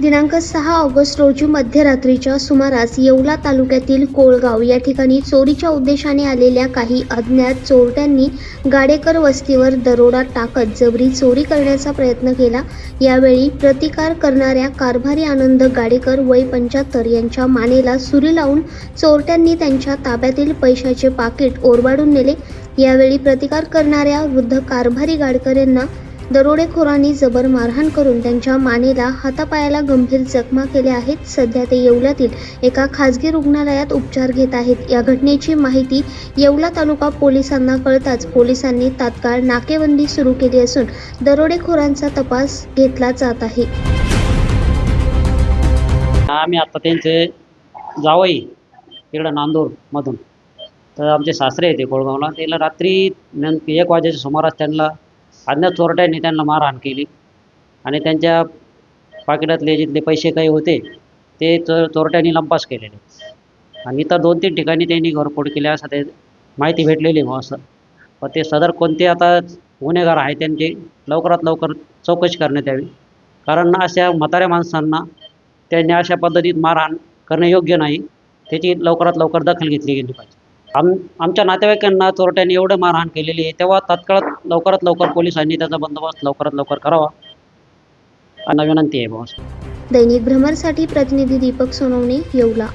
दिनांक सहा ऑगस्ट रोजी मध्यरात्रीच्या सुमारास येवला तालुक्यातील कोळगाव या ठिकाणी चोरीच्या उद्देशाने आलेल्या काही अज्ञात चोरट्यांनी गाडेकर वस्तीवर दरोडा टाकत जबरी चोरी करण्याचा प्रयत्न केला. यावेळी प्रतिकार करणाऱ्या कारभारी आनंद गाडेकर वय पंच्याहत्तर यांच्या मानेला सुरी लावून चोरट्यांनी त्यांच्या ताब्यातील पैशाचे पाकिट ओरबाडून नेले. यावेळी प्रतिकार करणाऱ्या वृद्ध कारभारी गाडकर यांना दरोडेखोरांनी जबर मारहाण करून त्यांच्या मानेला हातापायाला गंभीर जखमा केल्या आहेत. सध्या ते येवल्यातील एका खासगी रुग्णालयात उपचार घेत आहेत. या घटनेची माहिती येवला तालुका पोलिसांना कळताच पोलिसांनी तात्काळ नाकेबंदी सुरू केली असून दरोडेखोरांचा तपास घेतला जात आहे. आम्ही आता त्यांचे जावई तिकडं नांदूरमधून तर आमचे सासरे आहे कोळगावला. त्याला रात्री नेमके एक वाजेच्या सुमारास त्यांना अज्ञात चोरट्यांनी त्यांना मारहाण केली. आणि त्यांच्या पाकिटातले जिथले पैसे काही होते ते चो चोरट्यांनी लंपास केलेले. आणि इतर दोन तीन ठिकाणी त्यांनी घरफोड केली असं ते माहिती भेटलेली मग असं. पण ते सदर कोणते आता गुन्हेगार आहे त्यांची लवकरात लवकर चौकशी करण्यात यावी. कारण अशा म्हाताऱ्या माणसांना त्यांनी अशा पद्धतीत मारहाण करणे योग्य नाही. त्याची लवकरात लवकर दखल घेतली गेली पाहिजे. आम आमच्या नातेवाईकांना चोरट्याने एवढं मारहाण केलेली आहे. तेव्हा तात्काळ लवकरात लवकर पोलिसांनी त्याचा बंदोबस्त लवकरात लवकर करावा. आणि विनंती आहे भाऊ. दैनिक भ्रमरसाठी प्रतिनिधी दीपक सोनवणे येवला.